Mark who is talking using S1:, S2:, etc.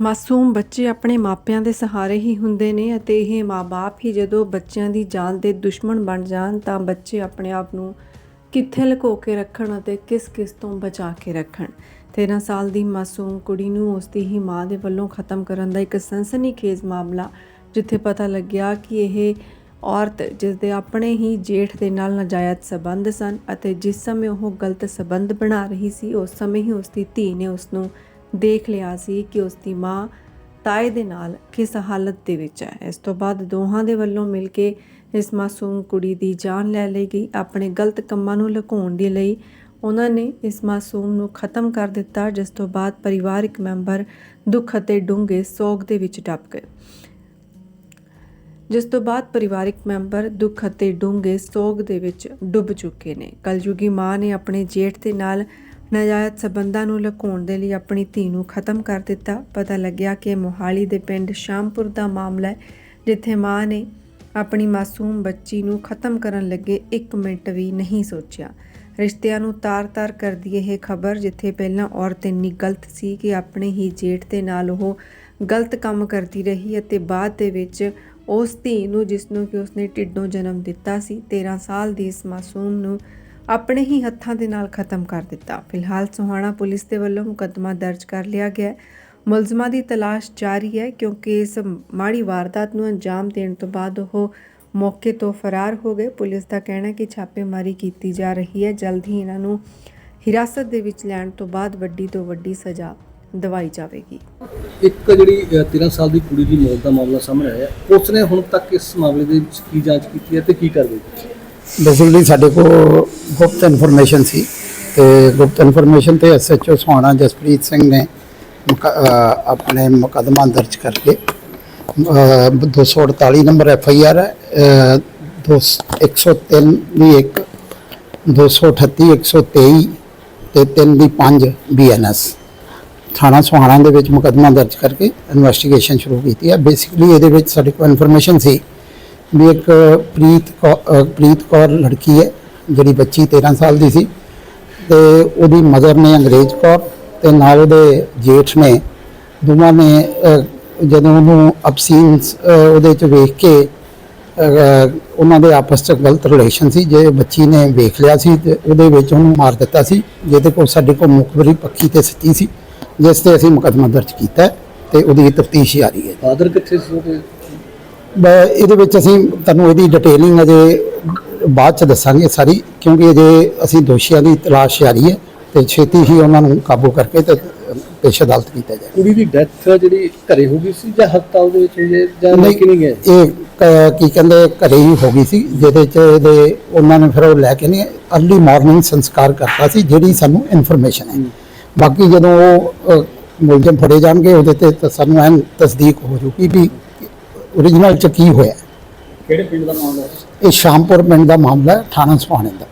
S1: ਮਾਸੂਮ ਬੱਚੇ ਆਪਣੇ ਮਾਪਿਆਂ ਦੇ ਸਹਾਰੇ ਹੀ ਹੁੰਦੇ ਨੇ ਅਤੇ ਇਹ ਮਾਪੇ ਹੀ ਜਦੋਂ ਬੱਚਿਆਂ ਦੀ ਜਾਨ ਦੇ ਦੁਸ਼ਮਣ ਬਣ ਜਾਣ ਤਾਂ ਬੱਚੇ ਆਪਣੇ ਆਪ ਨੂੰ ਕਿੱਥੇ ਲੁਕੋ ਕੇ ਰੱਖਣ ਅਤੇ ਕਿਸ-ਕਿਸ ਤੋਂ ਬਚਾ ਕੇ ਰੱਖਣ। 13 ਸਾਲ ਦੀ ਮਾਸੂਮ ਕੁੜੀ ਨੂੰ ਉਸ ਦੀ ਹੀ ਮਾਂ ਦੇ ਵੱਲੋਂ ਖਤਮ ਕਰਨ ਦਾ ਇੱਕ ਸਨਸਨੀਖੇਜ਼ ਮਾਮਲਾ, ਜਿੱਥੇ ਪਤਾ ਲੱਗਿਆ ਕਿ ਇਹ ਔਰਤ ਜਿਸ ਦੇ ਆਪਣੇ ਹੀ ਜੇਠ ਦੇ ਨਾਲ ਨਾਜਾਇਜ਼ ਸਬੰਧ ਸਨ ਅਤੇ ਜਿਸ ਸਮੇਂ ਉਹ ਗਲਤ ਸਬੰਧ ਬਣਾ ਰਹੀ ਸੀ, ਉਸ ਸਮੇਂ ਹੀ ਉਸ ਦੀ ਧੀ ਨੇ ਉਸ ਨੂੰ ਦੇਖ ਲਿਆ ਸੀ ਕਿ ਉਸ ਦੀ ਮਾਂ ਤਾਏ ਦੇ ਨਾਲ ਕਿਸ ਹਾਲਤ ਦੇ ਵਿੱਚ ਹੈ। ਇਸ ਤੋਂ ਬਾਅਦ ਦੋਹਾਂ ਦੇ ਵੱਲੋਂ ਮਿਲ ਕੇ ਇਸ ਮਾਸੂਮ ਕੁੜੀ ਦੀ ਜਾਨ ਲੈ ਲਈ ਗਈ। ਆਪਣੇ ਗਲਤ ਕੰਮਾਂ ਨੂੰ ਲੁਕਾਉਣ ਦੇ ਲਈ ਉਹਨਾਂ ਨੇ ਇਸ ਮਾਸੂਮ ਨੂੰ ਖਤਮ ਕਰ ਦਿੱਤਾ, ਜਿਸ ਤੋਂ ਬਾਅਦ ਪਰਿਵਾਰਕ ਮੈਂਬਰ ਦੁੱਖ ਅਤੇ ਡੂੰਘੇ ਸੋਗ ਦੇ ਵਿੱਚ ਡੱਬ ਗਏ। ਜਿਸ ਤੋਂ ਬਾਅਦ ਪਰਿਵਾਰਕ ਮੈਂਬਰ ਦੁੱਖ ਅਤੇ ਡੂੰਘੇ ਸੋਗ ਦੇ ਵਿੱਚ ਡੁੱਬ ਚੁੱਕੇ ਨੇ। ਕਲਯੁਗੀ ਮਾਂ ਨੇ ਆਪਣੇ ਜੇਠ ਦੇ ਨਾਲ ਨਾਜਾਇਜ਼ ਸਬੰਧਾਂ ਨੂੰ ਲੁਕਾਉਣ ਦੇ ਲਈ ਆਪਣੀ ਧੀ ਨੂੰ ਖਤਮ ਕਰ ਦਿੱਤਾ, ਪਤਾ ਲੱਗਿਆ ਕਿ ਮੋਹਾਲੀ ਦੇ ਪਿੰਡ ਸ਼ਾਮਪੁਰ ਦਾ ਮਾਮਲਾ ਹੈ, ਜਿੱਥੇ ਮਾਂ ਨੇ ਆਪਣੀ ਮਾਸੂਮ ਬੱਚੀ ਨੂੰ ਖਤਮ ਕਰਨ ਲੱਗੇ 1 ਮਿੰਟ ਵੀ ਨਹੀਂ ਸੋਚਿਆ। ਰਿਸ਼ਤਿਆਂ ਨੂੰ ਤਾਰ-ਤਾਰ ਕਰਦੀ ਇਹ ਖਬਰ, ਜਿੱਥੇ ਪਹਿਲਾਂ ਔਰਤ ਇੰਨੀ ਗਲਤ ਸੀ ਕਿ ਆਪਣੇ ਹੀ ਜੇਠ ਦੇ ਨਾਲ ਉਹ ਗਲਤ ਕੰਮ ਕਰਦੀ ਰਹੀ ਅਤੇ ਬਾਅਦ ਦੇ ਵਿੱਚ ਉਸ ਧੀ ਨੂੰ ਜਿਸ ਨੂੰ ਕਿ ਉਸਨੇ ਢਿੱਡੋਂ ਜਨਮ ਦਿੱਤਾ ਸੀ 13 ਸਾਲ ਦੀ ਇਸ ਮਾਸੂਮ ਨੂੰ ਆਪਣੇ ਹੀ ਹੱਥਾਂ ਦੇ ਨਾਲ ਖਤਮ ਕਰ ਦਿੱਤਾ। ਫਿਲਹਾਲ ਸੋਹਾਣਾ ਪੁਲਿਸ ਦੇ ਵੱਲੋਂ ਮੁਕੱਦਮਾ ਦਰਜ ਕਰ ਲਿਆ ਗਿਆ ਹੈ। ਮੁਲਜ਼ਮਾਂ ਦੀ ਤਲਾਸ਼ ਜਾਰੀ ਹੈ ਕਿਉਂਕਿ ਇਸ ਮਾੜੀ ਵਾਰਦਾਤ ਨੂੰ ਅੰਜਾਮ ਦੇਣ ਤੋਂ ਬਾਅਦ ਉਹ ਮੌਕੇ ਤੋਂ ਫਰਾਰ ਹੋ ਗਏ। ਪੁਲਿਸ ਦਾ ਕਹਿਣਾ ਹੈ ਕਿ ਛਾਪੇਮਾਰੀ ਕੀਤੀ ਜਾ ਰਹੀ ਹੈ। ਜਲਦ ਹੀ ਇਹਨਾਂ ਨੂੰ ਹਿਰਾਸਤ ਦੇ ਵਿੱਚ ਲੈਣ ਤੋਂ ਬਾਅਦ ਵੱਡੀ ਤੋਂ ਵੱਡੀ ਸਜ਼ਾ ਦਵਾਈ ਜਾਵੇਗੀ।
S2: ਇੱਕ ਜਿਹੜੀ ਅ, 13 ਸਾਲ ਦੀ ਕੁੜੀ ਦੀ ਮੌਤ ਦਾ ਮਾਮਲਾ ਸਾਹਮਣੇ ਆਇਆ। ਹੈ। ਉਸ ਨੇ ਹੁਣ ਤੱਕ ਇਸ ਮਾਮਲੇ ਦੇ ਵਿੱਚ ਕੀ ਜਾਂਚ ਕੀਤੀ ਹੈ ਤੇ ਕੀ ਕਾਰਵਾਈ
S3: ਬੇਸਿਕਲੀ ਸਾਡੇ ਕੋਲ ਗੁਪਤ ਇਨਫੋਰਮੇਸ਼ਨ ਸੀ ਤੇ ਗੁਪਤ ਇਨਫੋਰਮੇਸ਼ਨ ਤੇ ਐਸਐਚਓ ਸੁਹਾਣਾ ਜਸਪ੍ਰੀਤ ਸਿੰਘ ਨੇ ਮੁਕ- ਆਪਣੇ ਮੁਕੱਦਮਾ ਦਰਜ ਕਰਕੇ, ਅਹ 248 ਨੰਬਰ ਐਫ ਆਈ ਆਰ ਹੈ, ਅਹ, ਦੋ- 103 ਦੀ ਇੱਕ 238 123 ਤੇ 3 ਦੀ 5 ਬੀਐਨਐਸ ਥਾਣਾ ਸੋਹਾਣਾ ਦੇ ਵਿੱਚ ਮੁਕੱਦਮਾ ਦਰਜ ਕਰਕੇ ਇਨਵੈਸਟੀਗੇਸ਼ਨ ਸ਼ੁਰੂ ਕੀਤੀ ਹੈ। ਬੇਸਿਕਲੀ ਇਹਦੇ ਵਿੱਚ ਸਾਡੇ ਕੋਲ ਇਨਫੋਰਮੇਸ਼ਨ ਸੀ ਵੀ ਇੱਕ ਪ੍ਰੀਤ ਕੌ- ਅਹ ਪ੍ਰੀਤ ਕੌਰ ਲੜਕੀ ਹੈ ਜਿਹੜੀ ਬੱਚੀ 13 ਸਾਲ ਦੀ ਸੀ ਤੇ ਉਹਦੀ ਮਦਰ ਨੇ ਅੰਗਰੇਜ਼ ਕੌਰ ਤੇ ਨਾਲ ਉਹਦੇ ਜੇਠ ਨੇ ਦੋਵਾਂ ਨੇ ਅਹ, ਜਦੋਂ ਉਹਨੂੰ ਅਬਸੀਨ ਉਹਦੇ ਚ ਵੇਖ ਕੇ ਅਹ, ਉਹਨਾਂ ਦੇ ਆਪਸ ਚ ਗਲਤ ਰਿਲੇਸ਼ਨ ਸੀ ਜੇ ਬੱਚੀ ਨੇ ਵੇਖ ਲਿਆ ਸੀ ਤੇ ਉਹਦੇ ਵਿੱਚ ਉਹਨੂੰ ਮਾਰ ਦਿੱਤਾ ਸੀ ਜਿਹਦੇ ਕੋਲ ਸਾਡੇ ਕੋਲ ਮੁਖਬਰੀ ਪੱਕੀ ਤੇ ਸੱਚੀ ਸੀ ਜਿਸ ਤੇ ਅਸੀਂ ਮੁਕੱਦਮਾ ਦਰਜ ਕੀਤਾ ਹੈ ਤੇ ਉਹਦੀ ਤਫਤੀਸ਼ ਜਾਰੀ ਹੈ।
S2: ਫਾਦਰ ਕਿੱਥੇ ਸੀ ਉਹਦੇ?
S3: ਇਹਦੇ ਵਿੱਚ ਅਸੀਂ ਤੁਹਾਨੂੰ ਇਹਦੀ ਡਿਟੇਲਿੰਗ ਅਜੇ ਬਾਅਦ ਚ ਦੱਸਾਂਗੇ ਸਾਰੀ ਕਿਉਂਕਿ ਅਜੇ ਅਸੀਂ ਦੋਸ਼ੀਆਂ ਦੀ ਤਲਾਸ਼ ਜਾਰੀ ਹੈ ਤੇ ਛੇਤੀ ਹੀ ਉਹਨਾਂ ਨੂੰ ਕਾਬੂ ਕਰਕੇ ਤੇ ਪੇਸ਼ ਅਦਾਲਤ ਕੀਤਾ ਜਾਏ
S2: ਕੁੜੀ ਦੀ ਡੈਥ ਜਿਹੜੀ ਘਰੇ ਹੋ ਗਈ ਸੀ ਜਾਂ ਹਸਪਤਾਲ ਦੇ ਵਿੱਚ ਹੋਈ ਜਾਂ ਲੈ ਕੇ ਨਹੀਂ ਗਏ
S3: ਇਹ ਕ- ਕੀ ਕਹਿੰਦੇ ਘਰੇ ਹੀ ਹੋ ਗਈ ਸੀ ਜਿਹਦੇ ਚ ਇਹਦੇ ਉਹਨਾਂ ਨੇ ਫਿਰ ਉਹ ਲੈ ਕੇ ਨਹੀਂ ਅਰਲੀ ਮਾਰਨਿੰਗ ਸੰਸਕਾਰ ਕਰਤਾ ਸੀ ਜਿਹੜੀ ਸਾਨੂੰ ਇਨਫੋਰਮੇਸ਼ਨ ਹੈ। ਬਾਕੀ ਜਦੋਂ ਉਹ ਅ, ਮੁਲਜ਼ਮ ਫੜੇ ਜਾਣਗੇ ਉਹਦੇ ਤੇ ਤਾਂ ਸਾਨੂੰ ਐਨ ਤਸਦੀਕ ਹੋ ਜੂਗੀ ਵੀ ਓਰੀਜਨਲ ਚ ਕੀ ਹੋਇਆ?
S2: ਕਿਹੜੇ ਪਿੰਡ ਦਾ ਮਾਮਲਾ ਹੈ?
S3: ਇਹ ਸ਼ਾਮਪੁਰ ਪਿੰਡ ਦਾ ਮਾਮਲਾ ਹੈ ਥਾਣਾ ਸੁਹਾਣੇ ਦਾ।